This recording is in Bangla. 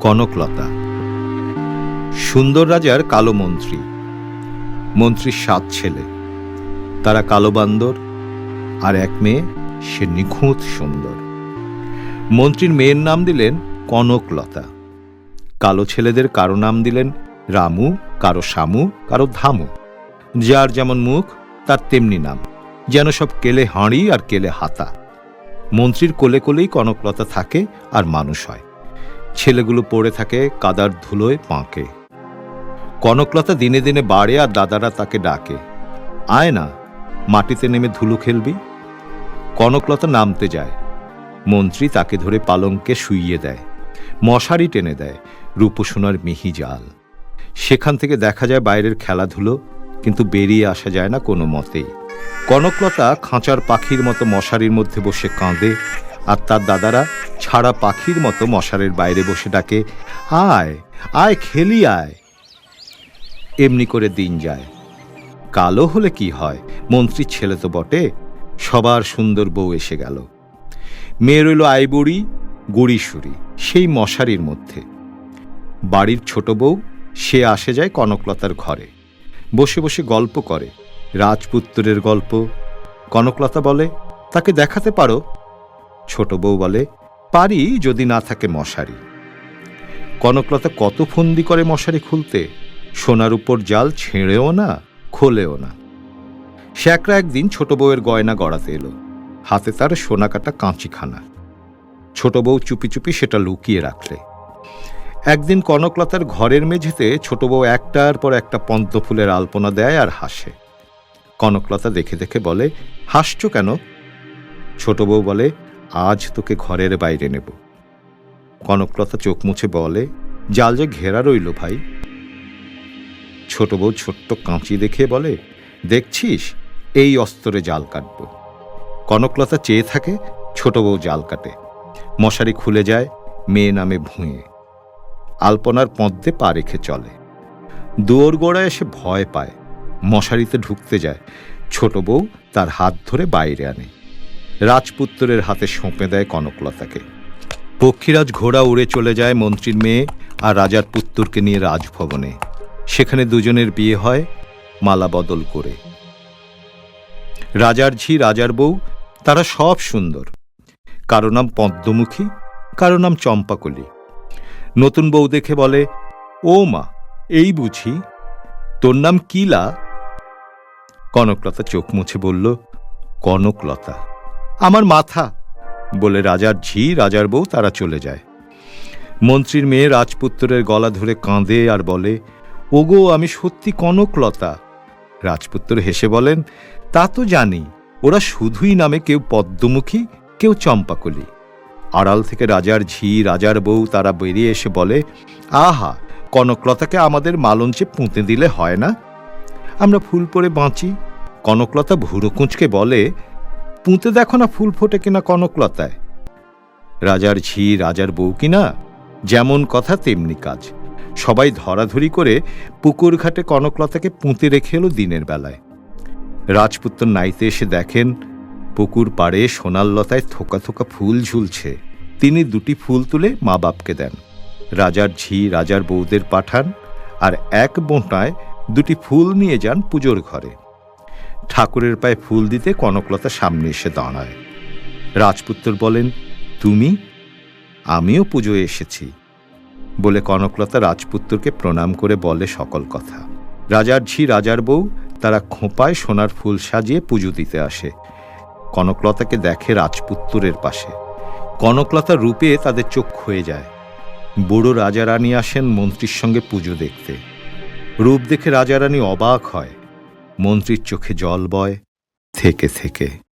কনকলতা। সুন্দর রাজার কালো মন্ত্রী। মন্ত্রীর সাত ছেলে। তারা কালো বান্দর, আর এক মেয়ে, সে নিখুঁত সুন্দর। মন্ত্রীর মেয়ের নাম দিলেন কনকলতা। কালো ছেলেদের কারও নাম দিলেন রামু, কারও শামু, কারও ধামু। যার যেমন মুখ, তার তেমনি নাম। যেন সব কেলে হাঁড়ি আর কেলে হাতা। মন্ত্রীর কোলে কোলেই কনকলতা থাকে আর মানুষ হয়। ছেলেগুলো পড়ে থাকে কাদার ধুলোয় পাঁকে। কনকলতা দিনে দিনে বাড়ে আর দাদারা তাকে ডাকে। আয় না, মাটিতে নেমে ধুলো খেলবি। কনকলতা নামতে যায়। মন্ত্রী তাকে ধরে পালঙ্কে শুইয়ে দেয়। মশারি টেনে দেয় রূপসোনার মিহি জাল। সেখান থেকে দেখা যায় বাইরের খেলাধুলো, কিন্তু বেরিয়ে আসা যায় না কোনো মতেই। কনকলতা খাঁচার পাখির মতো মশারির মধ্যে বসে কাঁদে। আর তার দাদারা ছাড়া পাখির মতো মশারের বাইরে বসে ডাকে, আয় আয় খেলি, আয়। এমনি করে দিন যায়। কালো হলে কি হয়? মন্ত্রীর ছেলে তো বটে, সবার সুন্দর বউ এসে গেল। মেয়ে রইল আইবুড়ি গুড়িসুরি সেই মশারির মধ্যে। বাড়ির ছোট বউ, সে আসে যায় কনকলতার ঘরে। বসে বসে গল্প করে, রাজপুত্রের গল্প। কনকলতা বলে, তাকে দেখাতে পারো? ছোট বউ বলে, পারি যদি না থাকে মশারি। কনকলতা কত ফন্দি করে মশারি খুলতে, সোনার উপর জাল ছেড়েও না, খোলেও না। শ্যাকরা একদিন ছোট বউয়ের গয়না গড়াতে এলো। হাতে তার সোনা কাটা কাঁচিখানা। ছোট বউ চুপি চুপি সেটা লুকিয়ে রাখলে। একদিন কনকলতার ঘরের মেঝেতে ছোট বউ একটার পর একটা পদ্ম ফুলের আলপনা দেয় আর হাসে। কনকলতা দেখে দেখে বলে, হাসছ কেন? ছোট বউ বলে আজ তোকে ঘরের বাইরে নেব। কনকলতা চোখ মুছে বলে, জাল যে ঘেরা রইল ভাই। ছোট বউ ছোট্ট কাঁচি দেখে বলে, দেখছিস, এই অস্তরে জাল কাটব। কনকলতা চেয়ে থাকে, ছোট বউ জাল কাটে। মশারি খুলে যায়, মেয়ে নামে ভুঁয়ে। আলপনার পদ্মে পা রেখে চলে। দুয়োর গোড়ায় এসে ভয় পায়। মশারিতে ঢুকতে যায়। ছোট বউ তার হাত ধরে বাইরে আনে। রাজপুত্রের হাতে সঁপে দেয় কনকলতাকে। পক্ষীরাজ ঘোড়া উড়ে চলে যায় মন্ত্রীর মেয়ে আর রাজার পুত্তরকে নিয়ে রাজভবনে। সেখানে দুজনের বিয়ে হয়, মালা বদল করে। রাজার ঝি, রাজার বউ, তারা সব সুন্দর। কারও নাম পদ্মমুখী, কারও নাম চম্পাকলি। নতুন বউ দেখে বলে, ও মা, এই বুঝি, তোর নাম কিলা কনকলতা চোখ মুছে বলল, কনকলতা। আমার মাথা বলে রাজার ঝি, রাজার বউ, তারা চলে যায়। মন্ত্রীর মেয়ে রাজপুত্রের গলা ধরে কাঁদে আর বলে, ওগো, আমি সত্যি কনকলতা। রাজপুত্র হেসে বলেন, তা তো জানি, ওরা শুধুই নামে কেউ পদ্মমুখী, কেউ চম্পাকলি। আড়াল থেকে রাজার ঝি, রাজার বউ, তারা বেরিয়ে এসে বলে, আহা, কনকলতাকে আমাদের মালঞ্চে পুঁতে দিলে হয় না? আমরা ফুল পরে বাঁচি। কনকলতা ভুরো কুঁচকে বলে পুঁতে দেখো না ফুল ফোটে কিনা কনকলতায়। রাজার ঝি, রাজার বউ কিনা, যেমন কথা তেমনি কাজ। সবাই ধরাধরি করে পুকুর ঘাটে কনকলতাকে পুঁতে রেখে এলো দিনের বেলায়। রাজপুত্র নাইতে এসে দেখেন, পুকুর পাড়ে সোনার লতায় থোকা থোকা ফুল ঝুলছে। তিনি দুটি ফুল তুলে মা বাপকে দেন। রাজার ঝি, রাজার বউদের পাঠান, আর এক বোঁটায় দুটি ফুল নিয়ে যান পুজোর ঘরে। ঠাকুরের পায়ে ফুল দিতে কনকলতা সামনে এসে দাঁড়ায়। রাজপুত্র বলেন, তুমি? আমিও পুজোয় এসেছি। বলে কনকলতা রাজপুত্রকে প্রণাম করে বলে সকল কথা। রাজার ঝি, রাজার বউ, তারা খোঁপায় সোনার ফুল সাজিয়ে পুজো দিতে আসে। কনকলতাকে দেখে রাজপুত্রের পাশে। কনকলতা রূপে তাদের চোখ হয়ে যায়। বুড়ো রাজারানী আসেন মন্ত্রীর সঙ্গে পুজো দেখতে। রূপ দেখে রাজারানী অবাক হয়। মন্ত্রীর চোখে জল বয় থেকে থেকে।